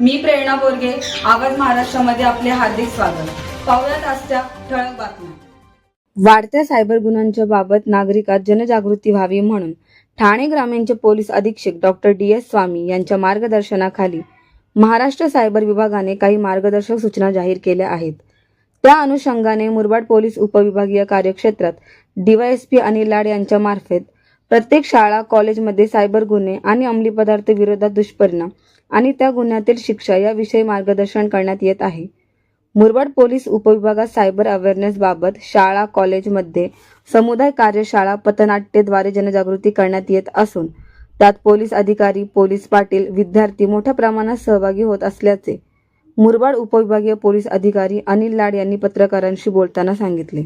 मी प्रेरणा बोरगे आवाज महाराष्ट्रामध्ये आपले हार्दिक स्वागत. पाहुयात आजच्या ठळक बातम्या. वाढत्या सायबर गुन्ह्यांच्या बाबत नागरिकात जनजागृती व्हावी म्हणून ठाणे ग्रामीणचे पोलीस अधीक्षक डॉक्टर डी एस स्वामी यांच्या मार्गदर्शनाखाली महाराष्ट्र सायबर विभागाने काही मार्गदर्शक सूचना जाहीर केल्या आहेत. त्या अनुषंगाने मुरबाड पोलीस उपविभागीय कार्यक्षेत्रात डीवायएसपी अनिल लाड यांच्या मार्फत प्रत्येक शाळा कॉलेजमध्ये सायबर गुन्हे आणि अंमली पदार्थ विरोधात दुष्परिणाम आणि त्या गुन्ह्यातील शिक्षा याविषयी मार्गदर्शन करण्यात येत आहे. मुरबाड पोलीस उपविभागात सायबर अवेअरनेस बाबत शाळा कॉलेजमध्ये समुदाय कार्यशाळा पथनाट्यद्वारे जनजागृती करण्यात येत असून त्यात पोलीस अधिकारी पोलीस पाटील विद्यार्थी मोठ्या प्रमाणात सहभागी होत असल्याचे मुरबाड उपविभागीय पोलीस अधिकारी अनिल लाड यांनी पत्रकारांशी बोलताना सांगितले.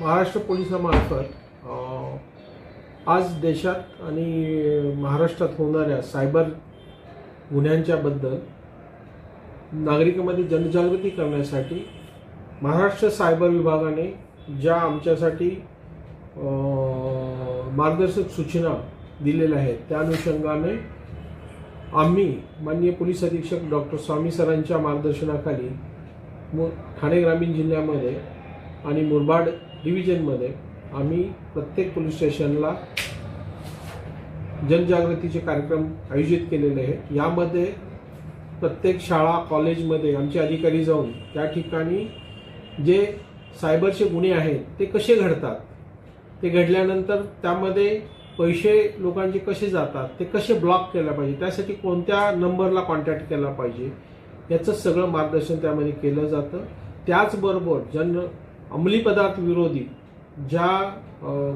महाराष्ट्र पोलिसामार्फत आज देशात आणि महाराष्ट्रात होणाऱ्या सायबर गुन्ह्यांच्याबद्दल नागरिकांमध्ये जनजागृती करण्यासाठी महाराष्ट्र सायबर विभागाने ज्या आमच्यासाठी मार्गदर्शक सूचना दिलेल्या आहेत त्या अनुषंगाने आम्ही माननीय पोलीस अधीक्षक डॉक्टर स्वामी सरांच्या मार्गदर्शनाखाली मु ठाणे ग्रामीण जिल्ह्यामध्ये आणि मुरबाड डिव्हिजनमध्ये आम्ही प्रत्येक पोलीस स्टेशनला जनजागृतीचे कार्यक्रम आयोजित केलेले आहेत. यामध्ये प्रत्येक शाळा कॉलेजमध्ये आमचे अधिकारी जाऊन त्या ठिकाणी जे सायबरचे गुन्हे आहेत ते कसे घडतात? ते घडल्यानंतर त्यामध्ये पैसे लोकांचे कसे जातात? ते कसे ब्लॉक केलं पाहिजे? त्यासाठी कोणत्या नंबरला कॉन्टॅक्ट केला पाहिजे? याचं सगळं मार्गदर्शन त्यामध्ये केलं जातं. त्याचबरोबर जन अंमली पदार्थ विरोधी ज्या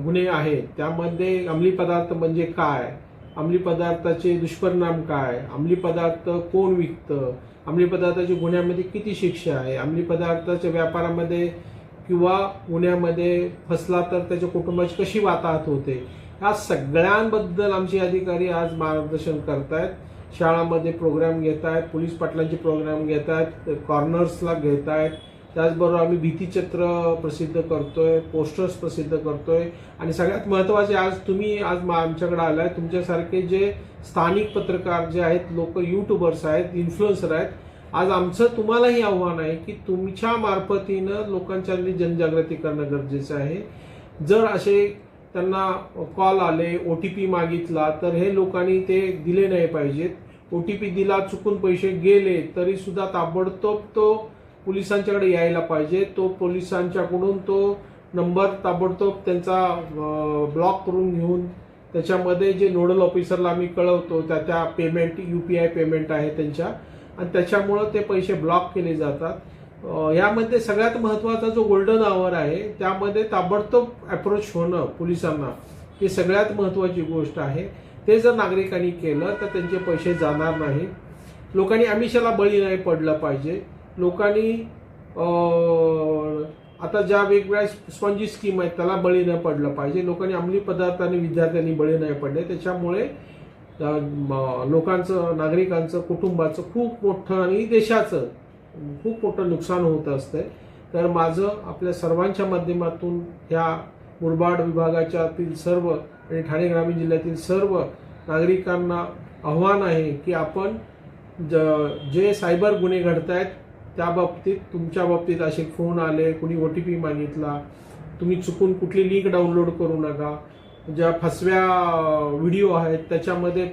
गुन्हे आहेत त्यामध्ये अंमली पदार्थ म्हणजे काय? अंमली पदार्थाचे दुष्परिणाम काय? अंमली पदार्थ कोण विकतं? अंमली पदार्थाच्या गुन्ह्यामध्ये किती शिक्षा आहे? अंमली पदार्थाच्या व्यापारामध्ये किंवा गुन्ह्यामध्ये फसला तर त्याच्या कुटुंबाची कशी वाताहत होते? ह्या सगळ्यांबद्दल आमचे अधिकारी आज मार्गदर्शन करतायत. शाळामध्ये प्रोग्राम घेत आहेत पोलीस पाटलांचे प्रोग्राम घेत आहेत कॉर्नर्सला घेत आहेत त्याचबरोबर आम्ही भीतीचित्र प्रसिद्ध करतोय पोस्टर्स प्रसिद्ध करतोय. आणि सगळ्यात महत्त्वाचे आज तुम्ही आज मा- आमच्याकडे आलाय तुमच्यासारखे जे स्थानिक पत्रकार जे आहेत लोक युट्यूबर्स आहेत इन्फ्लुएन्सर आहेत आज आमचं तुम्हालाही आव्हान आहे की तुमच्या मार्फतीनं लोकांच्या जनजागृती करणं गरजेचं आहे. जर असे त्यांना कॉल आले ओ टी पी मागितला तर हे लोकांनी ते दिले नाही पाहिजेत. ओ टी पी दिला चुकून पैसे गेले तरी सुद्धा ताबडतोब तो पोलिसांच्याकडे यायला पाहिजे. तो पोलिसांच्याकडून तो नंबर ताबडतोब त्यांचा ब्लॉक करून घेऊन त्याच्यामध्ये जे नोडल ऑफिसरला आम्ही कळवतो त्या त्या payment U P I payment आहे त्यांच्या. आणि त्याच्यामुळं ते पैसे ब्लॉक केले जातात. यामध्ये सगळ्यात महत्त्वाचा जो गोल्डन आवर आहे त्यामध्ये ताबडतोब अप्रोच होणं पोलिसांना ही सगळ्यात महत्त्वाची गोष्ट आहे. ते जर नागरिकांनी केलं तर त्यांचे पैसे जाणार नाही लोकांनी आमिषाला बळी नाही पडलं पाहिजे. लोकांनी आता ज्या वेगवेगळ्या स्पंजी स्कीम आहेत त्याला बळी न पडलं पाहिजे. लोकांनी अंमली पदार्थ आणि विद्यार्थ्यांनी बळी नाही पडले. त्याच्यामुळे लोकांचं नागरिकांचं कुटुंबाचं खूप मोठं आणि देशाचं खूप मोठं नुकसान होत असतंय. तर माझं आपल्या सर्वांच्या माध्यमातून ह्या मुरबाड विभागाच्यातील सर्व आणि ठाणे ग्रामीण जिल्ह्यातील सर्व नागरिकांना आव्हान आहे की आपण ज- जे सायबर गुन्हे घडत आहेत त्या बाबतीत तुमच्या बाबतीत असे फोन आले कुणी ओ टी पी मागितला तुम्ही चुकून कुठली लिंक डाउनलोड करू नका ज्या फसव्या व्हिडिओ आहेत त्याच्यामध्ये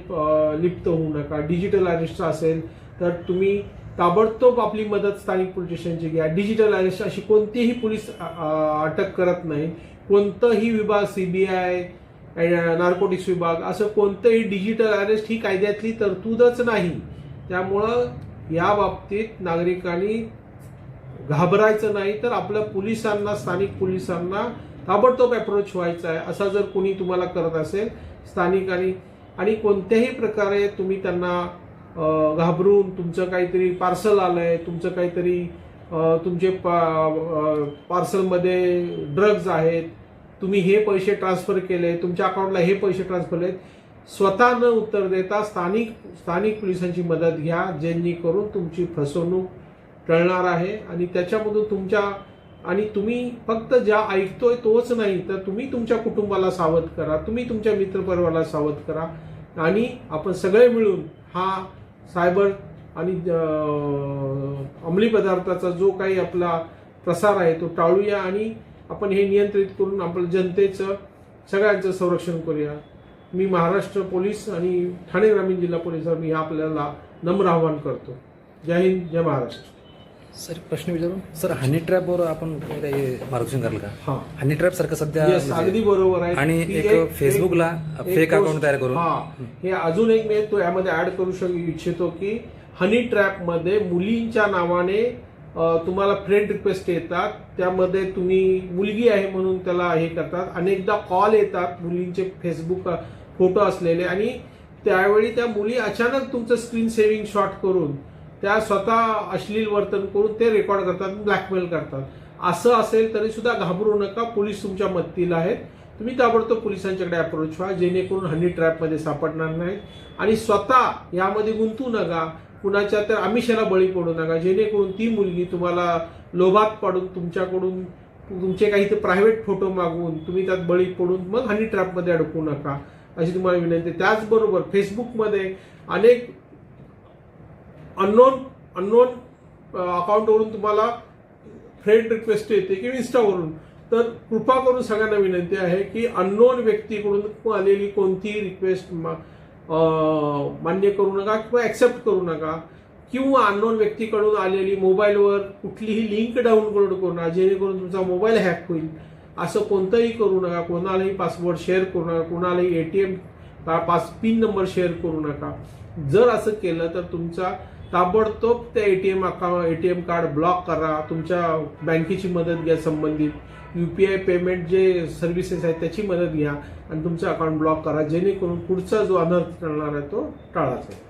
लिप्त होऊ नका. डिजिटल अरेस्ट असेल तर तुम्ही ताबडतोब आपली मदत स्थानिक पोलीस स्टेशनची घ्या. डिजिटल अरेस्ट अशी कोणतीही पोलीस अटक करत नाही. कोणतंही विभाग सीबीआय नार्कोटिक्स विभाग असं कोणतंही डिजिटल अरेस्ट ही कायद्यातली तरतूदच नाही. त्यामुळं या बाबतीत नागरिकांनी घाबरायचं नाही तर आपल्या पोलिसांना स्थानिक पोलिसांना ताबडतोब अप्रोच व्हायचा आहे. असा जर कोणी तुम्हाला करत असेल स्थानिकांनी आणि कोणत्याही प्रकारे तुम्ही त्यांना घाबरून तुमचं काहीतरी पार्सल आलं आहे तुमचं काहीतरी तुमचे तुमचे पार्सलमध्ये ड्रग्ज आहेत तुम्ही हे पैसे ट्रान्सफर केले तुमच्या अकाउंटला हे पैसे ट्रान्सफर केले स्वतः न उत्तर देता स्थानिक स्थानिक पोलिसांची मदत घ्या जेणेकरून तुमची फसवणूक टळणार आहे. आणि त्याच्यामधून तुमच्या आणि तुम्ही फक्त ज्या ऐकतोय तोच नाही तर तुम्ही तुमच्या कुटुंबाला सावध करा तुम्ही तुमच्या मित्रपरिवाराला सावध करा. आणि आपण सगळे मिळून हा सायबर आणि अंमली पदार्थाचा जो काही आपला प्रसार आहे तो टाळूया आणि आपण हे नियंत्रित करून आपलं जनतेचं सगळ्यांचं संरक्षण करूया. मी महाराष्ट्र पोलीस आणि ठाणे ग्रामीण जिल्हा पोलिसांवर मी आपल्याला नम्र आवाहन करतो. जय हिंद जय महाराष्ट्र. सर प्रश्न विचारू सर हनी ट्रॅपवर आपण काही मार्गदर्शन कराल का? हा. हनी ट्रॅप सारखं सध्या Yes, अगदी बरोबर आहे. आणि ती एक फेसबुकला एक फेक गोष्ट- अकाउंट तयार करून. हा. हे अजून एक मी तो यामध्ये ऍड करू शक इच्छितो की हनी ट्रॅपमध्ये मुलींच्या नावाने अ, तुम्हाला फ्रेंड रिक्वेस्ट येतात. त्यामध्ये तुम्ही मुलगी आहे म्हणून त्याला हे करतात. अनेकदा कॉल येतात मुलींचे फेसबुक फोटो असलेले आणि त्यावेळी त्या मुली अचानक तुमचं स्क्रीन सेव्हिंग शॉट करून त्या स्वतः अश्लील वर्तन करून ते रेकॉर्ड करतात ब्लॅकमेल करतात. असं असेल तरी सुद्धा घाबरू नका पोलीस तुमच्या मदतीला आहेत. तुम्ही ताबडतोब पोलिसांच्याकडे अप्रोच व्हा जेणेकरून हनी ट्रॅपमध्ये सापडणार नाही आणि स्वतः यामध्ये गुंतू नका कुणाच्या तर आमिषाला बळी पडू नका जेणेकरून ती मुलगी तुम्हाला लोभात पाडून तुमच्याकडून तुमचे काही ते प्रायव्हेट फोटो मागवून तुम्ही त्यात बळी पडून मग हनी ट्रॅपमध्ये अडकू नका. अशी तुम्हाला विनंती. त्याचबरोबर फेसबुकमध्ये अनेक अननोन अननोन अकाउंटवरून तुम्हाला फ्रेंड रिक्वेस्ट येते किंवा इन्स्टावरून तर कृपा करून सगळ्यांना विनंती आहे की अननोन व्यक्तीकडून आलेली कोणतीही रिक्वेस्ट मान्य करू नका किंवा ॲक्सेप्ट करू नका किंवा अननोन व्यक्तीकडून आलेली मोबाईलवर कुठलीही लिंक डाउनलोड करू नका जेणेकरून तुमचा मोबाईल हॅक होईल. असं कोणतंही करू नका कोणालाही पासवर्ड शेअर करू नका कोणालाही ATM pass pin number share करू नका. जर असं केलं तर तुमचा ताबडतोब त्या ATM account ATM card block करा. तुमच्या बँकेची मदत घ्या संबंधित. युपीआय पेमेंट जे सर्व्हिसेस आहेत त्याची मदत घ्या आणि तुमचं अकाउंट ब्लॉक करा. जेणेकरून पुढचा जो अनर्थ करणार आहे तो टाळा जाईल